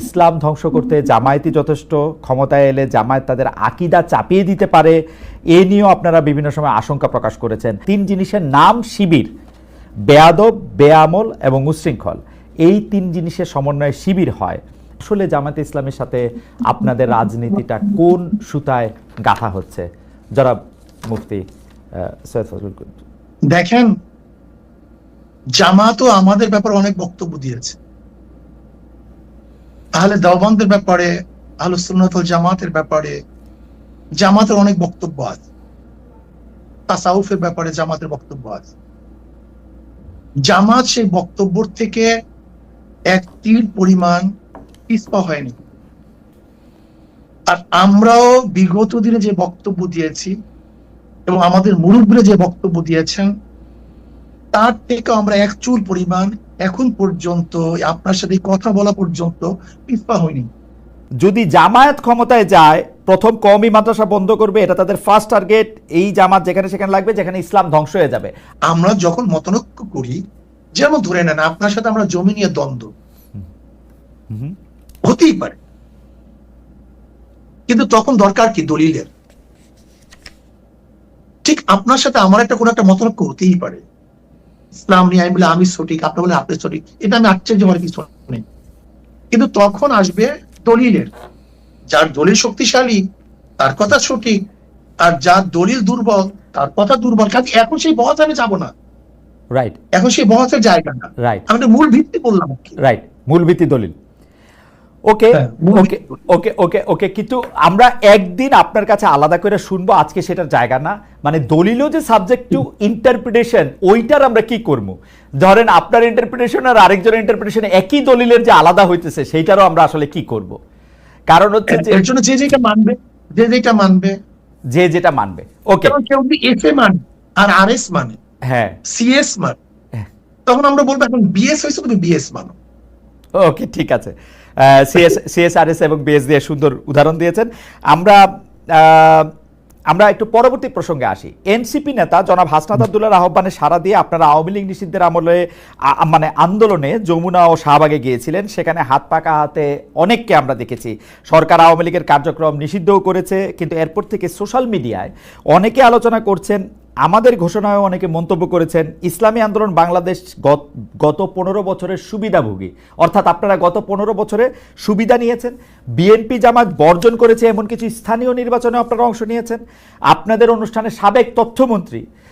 ইসলাম ধ্বংস করতে জামায়াতি যথেষ্ট ক্ষমতায় এলে জামায়াত তাদের আকিদা চাপিয়ে দিতে পারে, এ নিয়েও আপনারা বিভিন্ন সময় আশঙ্কা প্রকাশ করেছেন। তিন জিনিসের নাম শিবির, বেয়াদব বেআমল এবং উশৃঙ্খল। এই তিন জিনিসের সমন্বয়ে শিবির হয়। আসলে জামায়াতে ইসলামের সাথে আপনাদের রাজনীতিটা কোন সুতায় গাঁথা হচ্ছে? যারা মুফতি দেখেন, জামাতও আমাদের ব্যাপারে অনেক বক্তব্য দিয়েছে। তাহলে দেওবন্দের ব্যাপারে আহলে সুন্নাত ওয়াল জামাতের ব্যাপারে, জামাতের অনেক বক্তব্য আছে। তাসাউফের ব্যাপারে জামাতের বক্তব্য আছে। জামাত সেই বক্তব্য থেকে এক তীর পরিমাণ পিছপা হয়নি। আর আমরাও বিগত দিনে যে বক্তব্য দিয়েছি এবং আমাদের মুরব্বীরা যে বক্তব্য দিয়েছেন তার থেকে আমরা এক চুল পরিমাণ এখন পর্যন্ত আপনার সাথে কথা বলা পর্যন্ত পিছপা হয়নি। যদি জামায়াত ক্ষমতায় যায় প্রথম কওমি মাদ্রাসা বন্ধ করবে এটা তাদের ফার্স্ট টার্গেট এই জামাত যেখানে সেখানে লাগবে যেখানে ইসলাম ধ্বংস হয়ে যাবে। আমরা যখন মতনৈক্য করি যেমন ধরে নেন আপনার সাথে আমরা জমি নিয়ে দ্বন্দ্ব। হুম। হতেই পারে। কিন্তু তখন দরকার কি? দলিলের। ঠিক আপনার সাথে আমার একটা কোনো একটা মতনৈক্য হতেই পারে। ইসলাম নিয়ে আমি বলে আমি সঠিক আপনি বলে আপনি সঠিক। এটা আমি আশ্চর্য হওয়ার কিছু নেই। কিন্তু তখন আসবে দলিলের। যার দলিল শক্তিশালী তার কথা সঠিক আর যার দলিল দুর্বল তার কথা দুর্বল। কাজে এখন সেই বহাজ আমি যাব না। রাইট এখন সেই বহাজের জায়গা না। রাইট আমি মূল ভিত্তি বললাম। রাইট মূল ভিত্তি দলিল। ওকে ওকে ওকে ওকে ওকে কিন্তু আমরা একদিন আপনার কাছে আলাদা করে শুনব আজকে সেটার জায়গা না। মানে দলিলও যে সাবজেক্ট টু ইন্টারপ্রিটেশন ওইটার আমরা কি করব? ধরেন আপনার ইন্টারপ্রিটেশন আর আরেকজনের ইন্টারপ্রিটেশন একই দলিলের যে আলাদা হইতেছে সেইটারও আমরা আসলে কি করব? কারণ হচ্ছে যে এর জন্য যে যেটা মানবে যে যেটা মানবে। যে যেটা মানবে ওকে কেউ যদি এফ এ মানে আর আর এস মানে হ্যাঁ। সিএস মানে হ্যাঁ। তখন আমরা বলব এখন বিএস হয়েছে তুমি বিএস মানো। ওকে ঠিক আছে। সিএস সিএসআরএস এবং বিএস দিয়ে সুন্দর উদাহরণ দিয়েছেন। আমরা আমরা একটু পরবর্তী প্রসঙ্গে আসি। এনসিপি নেতা জনাব হাসনাত আবদুল্লাহর আহ্বানে সারা দিয়ে আপনারা আওয়ামী লীগ নিষিদ্ধের আমলে মানে আন্দোলনে যমুনা ও শাহবাগে গিয়েছিলেন। সেখানে হাত পাকা হাতে অনেককে আমরা দেখেছি। সরকার আওয়ামী লীগের কার্যক্রম নিষিদ্ধও করেছে কিন্তু এরপর থেকে সোশ্যাল মিডিয়ায় অনেকে আলোচনা করছেন আমাদের ঘোষণায় অনেকে মন্তব্য করেছেন, ইসলামী আন্দোলন বাংলাদেশ গত- পনেরো বছরের সুবিধাভোগী। অর্থাৎ আপনারা গত পনেরো বছরে সুবিধা নিয়েছেন, বিএনপি জামাত বর্জন করেছে এমন কিছু স্থানীয় নির্বাচনে আপনারা অংশ নিয়েছেন। আপনাদের অনুষ্ঠানে সাবেক তথ্যমন্ত্রী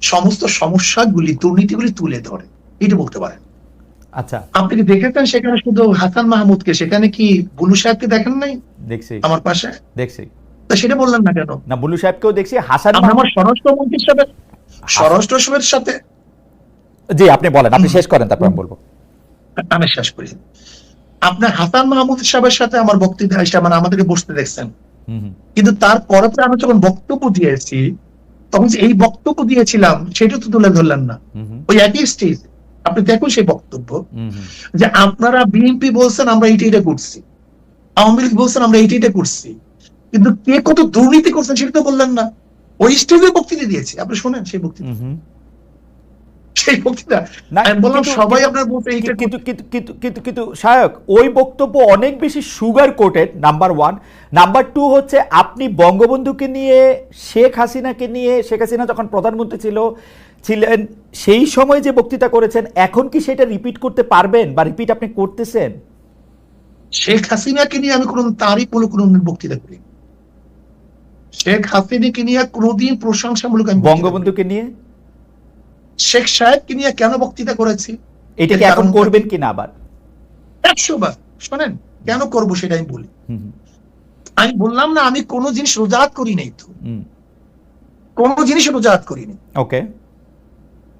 সমস্ত সমস্যাগুলি দুর্নীতিগুলি তুলে ধরে। এটা বলতে পারেন। আচ্ছা। আপনি কি দেখেছেন সেখানে শুধু হাসান মাহমুদকে? সেখানে কি বুলু সাহেবকে দেখেন নাই? দেখছি। আমার পাশে? দেখছি। তা সেটা বললেন না কেন? না বুলু সাহেবকেও দেখছি হাসান আমরা আমার স্বরাষ্ট্রমন্ত্রীর সাথে স্বরাষ্ট্রের সাথে জি আপনি বলেন আপনি শেষ করেন তারপর আমি বলব। আমি শেষ করি। আপনার হাসান মাহমুদ সাহেবের সাথে আমার বক্তৃতা মানে আমাদেরকে বসতে দেখছেন। কিন্তু তারপরে আমি যখন বক্তব্য দিয়েছি তখন এই বক্তব্য দিয়েছিলাম সেটা তো তুলে ধরলেন না। ওই একই স্টেজ। আপনি দেখুন সেই বক্তব্য। যে আপনারা বিএনপি বলছেন আমরা এইটা এটা করছি। আওয়ামী লীগ বলছেন আমরা এইটা এটা করছি। কিন্তু কে কত দুর্নীতি করছেন সেটা তো বললেন না। ওই স্টেজে বক্তৃতা দিয়েছি। আপনি শোনেন সেই বক্তৃতা। সেই বক্তৃতা। আমি বললাম সবাই আপনার বলতে কিন্তু কিন্তু কিন্তু কিন্তু সায়ক ওই বক্তব্য অনেক বেশি sugar coated number one number two হচ্ছে আপনি বঙ্গবন্ধুকে নিয়ে শেখ হাসিনাকে নিয়ে শেখ হাসিনা যখন প্রধানমন্ত্রী ছিল ছিলেন সেই সময় যে বক্তৃতা করেছেন এখন কি সেটা রিপিট করতে পারবেন বা রিপিট আপনি করতেছেন? শেখ হাসিনাকে নিয়ে আমি কোন তারই কোনো কোনো বক্তৃতা করি শেখ হাসিনাকে নিয়ে কোনোদিন প্রশংসামূলক আমি বঙ্গবন্ধুকে নিয়ে। শেখ সাহেবকে নিয়ে কেন বক্তৃতা করেছি? এটা কি এখন করবেন কিনা আবার? একশো বার শোনেন কেন করব সেটা আমি বলি। আমি বললাম না আমি কোনো জিনিস রোজাত করি নাই তো। কোনো জিনিস রোজাত করিনি ওকে।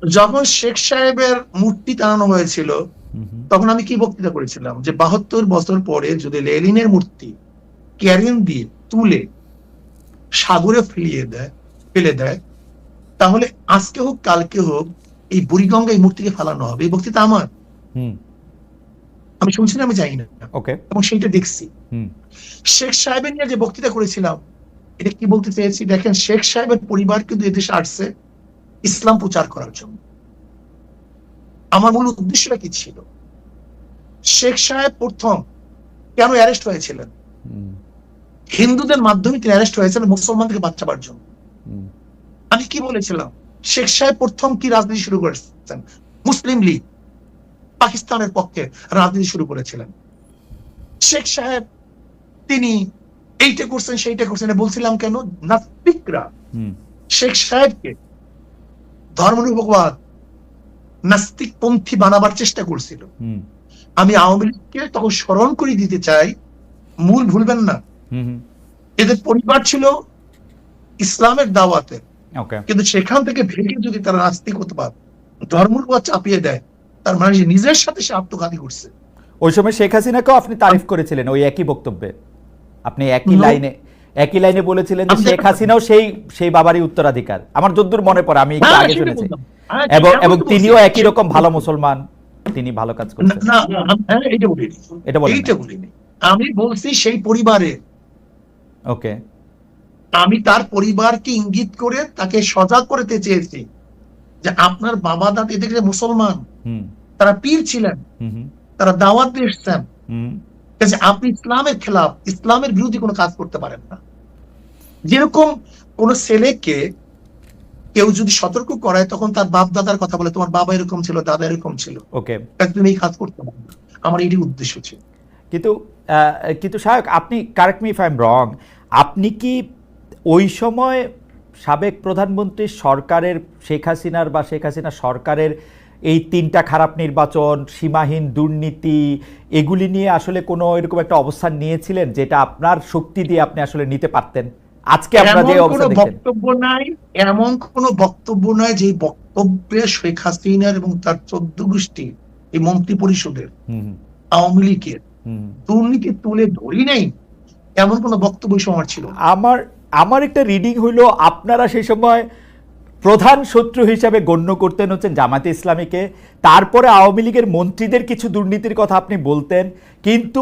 যখন শেখ সাহেবের মূর্তি টানানো হয়েছিল তখন আমি কি বক্তৃতা করেছিলাম? যে বাহাত্তর বছর পরে যদি লেলিনের মূর্তি ক্যারেন দিয়ে তুলে সাগরে ফেলিয়ে দেয় ফেলে দেয় তাহলে আজকে হোক কালকে হোক এই বুড়িগঙ্গা এই মূর্তিকে ফেলানো হবে এই বক্তৃতা আমার। আমি শুনছি না আমি জানি না। এবং সেইটা দেখছি। শেখ সাহেবের নিয়ে যে বক্তৃতা করেছিলাম এটা কি বলতে চেয়েছি? দেখেন শেখ সাহেবের পরিবার কিন্তু এদেশে আসছে ইসলাম প্রচার করার জন্য। আমার মূল উদ্দেশ্যটা কি ছিল? শেখ সাহেব প্রথম কেন অ্যারেস্ট হয়েছিলেন? হিন্দুদের মাধ্যমে তিনি অ্যারেস্ট হয়েছিলেন মুসলমান থেকে বাচ্চাবার জন্য আমি কি বলেছিলাম? শেখ সাহেব প্রথম কি রাজনীতি শুরু করেছেন? মুসলিম লীগ পাকিস্তানের পক্ষে রাজনীতি শুরু করেছিলেন। শেখ সাহেব তিনি এইটা করছেন সেইটা করছেন বলছিলাম কেন? নাস্তিকরা। শেখ সাহেবকে ধর্মনিরপেক্ষবাদ নাস্তিক পন্থী বানাবার চেষ্টা করছিল। আমি আওয়ামী লীগকে তখন স্মরণ করে দিতে চাই মূল ভুলবেন না। এদের পরিবার ছিল ইসলামের দাওয়াতে ওকে কিন্তু সেখান থেকে ভেঙে যদি তারা নাস্তিক হতে পারে ধর্মনিরপেক্ষ চাপিয়ে দেয় তার মানে সে নিজের সাথে সে আত্মঘাতী করছে। ওই সময় শেখ হাসিনাকেও আপনি তারিফ করেছিলেন ওই একই বক্তব্যে। আপনি একই লাইনে একই লাইনে বলেছিলেন যে শেখ হাসিনাও সেই সেই বাবারই উত্তরাধিকার। আমার যদ্দূর মনে পড়ে আমি একটু আগে শুনেছি। হ্যাঁ, এবং এবং তিনিও একই রকম ভালো মুসলমান তিনি ভালো কাজ না, করছেন। না হ্যাঁ, বলিনি। এটা বলেন বলিনি। আমি বলছি সেই পরিবারে ওকে আমি তার পরিবারকে ইঙ্গিত করে তাকে সজাগ করতে চেয়েছি যে আপনার বাবা দাদি এদের মুসলমান তারা পীর ছিলেন তারা দাওয়াত এসছেন। আপনি ইসলামের খেলাফ ইসলামের বিরোধী কোনো কাজ করতে পারেন না। যেরকম কোন ছেলেকে কেউ যদি সতর্ক করায় তখন তার বাপ দাদার কথা বলে তোমার বাবা এরকম ছিল দাদা এরকম ছিল। ওকে। তুমি এই কাজ করতে পারো আমার এটি উদ্দেশ্য ছিল। কিন্তু কিন্তু সাহেব আপনি correct me if I am wrong আপনি কি ওই সময় সাবেক প্রধানমন্ত্রী সরকারের শেখ হাসিনার বা শেখ হাসিনা সরকারের এই তিনটা খারাপ নির্বাচন সীমাহীন দুর্নীতি এগুলি নিয়ে আসলে কোনো এরকম একটা অবস্থান নিয়েছিলেন যেটা আপনার শক্তি দিয়ে আপনি আসলে নিতে পারতেন? আজকে আপনার যে এমন অবস্থা কোনো বক্তব্য নাই এমন কোন বক্তব্য নাই যে বক্তব্যে শেখ হাসিনার এবং তার চোদ্দ গোষ্ঠী এই মন্ত্রী পরিষদের আওয়ামী লীগের দুর্নীতি তুলে ধরি নাই এমন কোন বক্তব্য সময় আমার ছিল আমার আমার একটা রিডিং হইল, আপনারা সেই সময় প্রধান শত্রু হিসাবে গণ্য করতেন হচ্ছেন জামাতে ইসলামীকে। তারপরে আওয়ামী লীগের মন্ত্রীদের কিছু দুর্নীতির কথা আপনি বলতেন, কিন্তু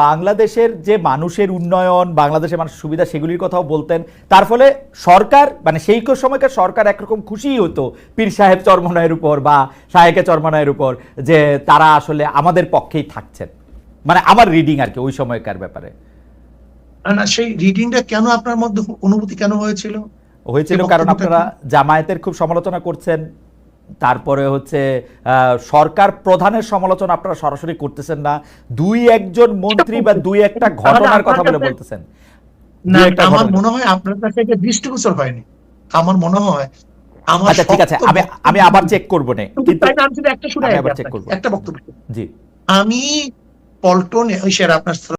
বাংলাদেশের যে মানুষের উন্নয়ন, বাংলাদেশের মানুষের সুবিধা সেগুলির কথাও বলতেন। তার ফলে সরকার মানে সেই সময়কার সরকার একরকম খুশিই হতো পীর সাহেব চরমনায়ের উপর বা সাহেকে চরমনায়ের উপর, যে তারা আসলে আমাদের পক্ষেই থাকছেন। মানে আমার রিডিং আর কি, ওই সময়কার ব্যাপারে। না, সেই রিডিংটা কেন আপনার মধ্যে অনুভূতি কেন হয়েছিল? হয়েছিল কারণ আপনারা জামায়াতের খুব সমালোচনা করছেন তারপরে হচ্ছে সরকার প্রধানের সমালোচনা আপনারা সরাসরি করতেছেন না দুই একজন মন্ত্রী বা দুই একটা ঘটনার কথা বলে বলতেছেন। না আমার মনে হয় আপনার কাছে এটা দৃষ্টিগোচর হয়নি। আমার মনে হয় আমার আচ্ছা ঠিক আছে আমি আমি আবার চেক করব না বক্তব্য- কিন্তু আমি একটা শুনে বক্তব্য। জি। আমি পল্টনে ওই স্যার আপনার